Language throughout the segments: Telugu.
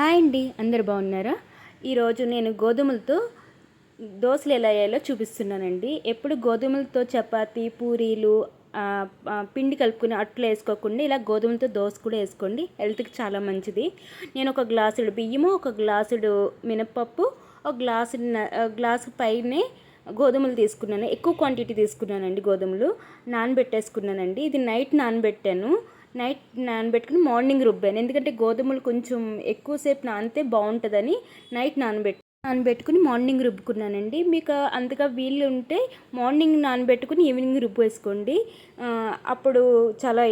హాయ్ అండి అందరు బాగున్నారా? ఈరోజు నేను గోధుమలతో దోశలు ఎలా వేయాలో చూపిస్తున్నానండి. ఎప్పుడు గోధుమలతో చపాతీ పూరీలు పిండి కలుపుకుని అట్లు వేసుకోకుండా ఇలా గోధుమలతో దోశ కూడా వేసుకోండి. హెల్త్కి చాలా మంచిది. నేను ఒక గ్లాసుడు బియ్యము ఒక గ్లాసుడు మినపప్పు ఒక గ్లాసు గ్లాసు పైనే గోధుమలు తీసుకున్నాను. ఎక్కువ క్వాంటిటీ తీసుకున్నానండి గోధుమలు. నానబెట్టేసుకున్నానండి. ఇది నైట్ నానబెట్టాను. నైట్ నానబెట్టుకుని మార్నింగ్ రుబ్బాను. ఎందుకంటే గోధుమలు కొంచెం ఎక్కువసేపు నానితే బాగుంటుందని నైట్ నానబెట్టు నానబెట్టుకుని మార్నింగ్ రుబ్బుకున్నానండి. మీకు అంతగా వీలు ఉంటే మార్నింగ్ నానబెట్టుకుని ఈవినింగ్ రుబ్బు వేసుకోండి అప్పుడు చాలా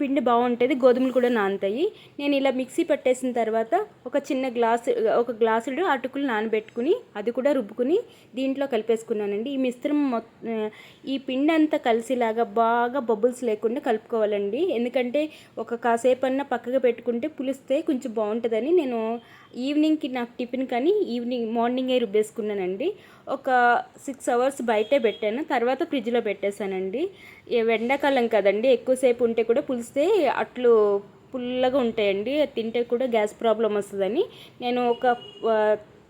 పిండి బాగుంటుంది గోధుమలు కూడా నానుతాయి. నేను ఇలా మిక్సీ పట్టేసిన తర్వాత ఒక చిన్న గ్లాసు ఒక గ్లాసుడు అటుకులు నానబెట్టుకుని అది కూడా రుబ్బుకుని దీంట్లో కలిపేసుకున్నానండి. ఈ మిశ్రమం మొత్తం ఈ పిండి అంతా కలిసిలాగా బాగా బబుల్స్ లేకుండా కలుపుకోవాలండి. ఎందుకంటే ఒక కాసేపు అన్న పక్కగా పెట్టుకుంటే పులిస్తే కొంచెం బాగుంటుందని నేను ఈవినింగ్కి నాకు టిఫిన్ కానీ ఈవినింగ్ మార్నింగే రుబ్బేసుకున్నానండి. ఒక సిక్స్ అవర్స్ బయటే పెట్టాను తర్వాత ఫ్రిడ్జ్లో పెట్టేశానండి. ఎండాకాలం కదండి ఎక్కువసేపు ఉంటే కూడా పులుసు పులిస్తే అట్లు పుల్లగా ఉంటాయండి. తింటే కూడా గ్యాస్ ప్రాబ్లం వస్తుందని. నేను ఒక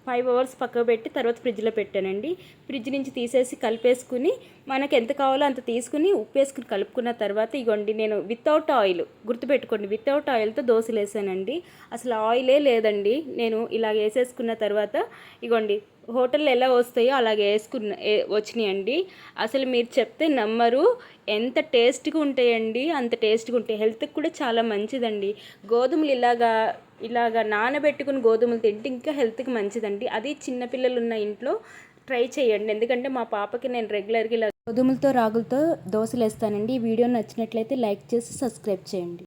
ఫైవ్ అవర్స్ పక్కకు పెట్టి తర్వాత ఫ్రిడ్జ్లో పెట్టానండి. ఫ్రిడ్జ్ నుంచి తీసేసి కలిపేసుకుని మనకు ఎంత కావాలో అంత తీసుకుని ఉప్పు వేసుకుని కలుపుకున్న తర్వాత ఇగోండి నేను వితౌట్ ఆయిల్ గుర్తుపెట్టుకోండి వితౌట్ ఆయిల్తో దోశలు వేసానండి అసలు ఆయిలే లేదండి. నేను ఇలా వేసేసుకున్న తర్వాత ఇగోండి హోటల్లో ఎలా వస్తాయో అలాగే వేసుకున్న వచ్చినాయండి. అసలు మీరు చెప్తే నమ్మరు. ఎంత టేస్ట్గా ఉంటాయండి అంత టేస్ట్గా ఉంటాయి. హెల్త్కి కూడా చాలా మంచిదండి. గోధుమలు ఇలాగా ఇలాగా నానబెట్టుకుని గోధుమలు తింటే ఇంకా హెల్త్కి మంచిదండి. అది చిన్నపిల్లలు ఉన్న ఇంట్లో ట్రై చేయండి. ఎందుకంటే మా పాపకి నేను రెగ్యులర్గా ఇలా గోధుమలతో రాగులతో దోశలు వేస్తానండి ఈ వీడియో నచ్చినట్లయితే లైక్ చేసి సబ్స్క్రైబ్ చేయండి.